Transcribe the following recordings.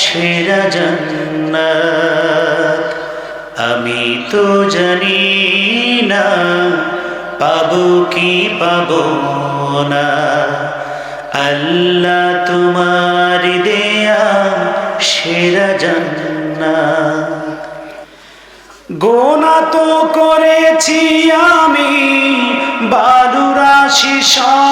সেরা জান্নাত। আমি তো জানি না পাবো কি পাবো না। আল্লাহ তোমার দেয়া সেরা জান্নাত। গোনা তো করেছি আমি বালুরাশি সম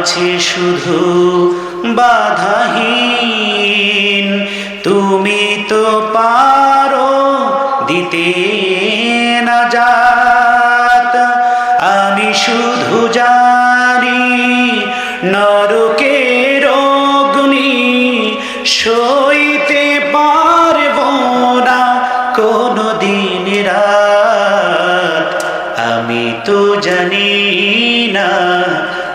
বাড়ছে শুধু বাধাহীন। তুমি তো পারো দিতে না যাত। আমি শুধু জানি নরকের অগ্নি সইতে পারব না কোনো দিন রাত। আমি তো জানি না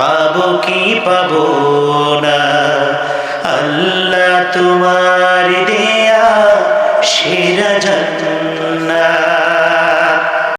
পাবো কি পাবো না? আল্লাহ তোমার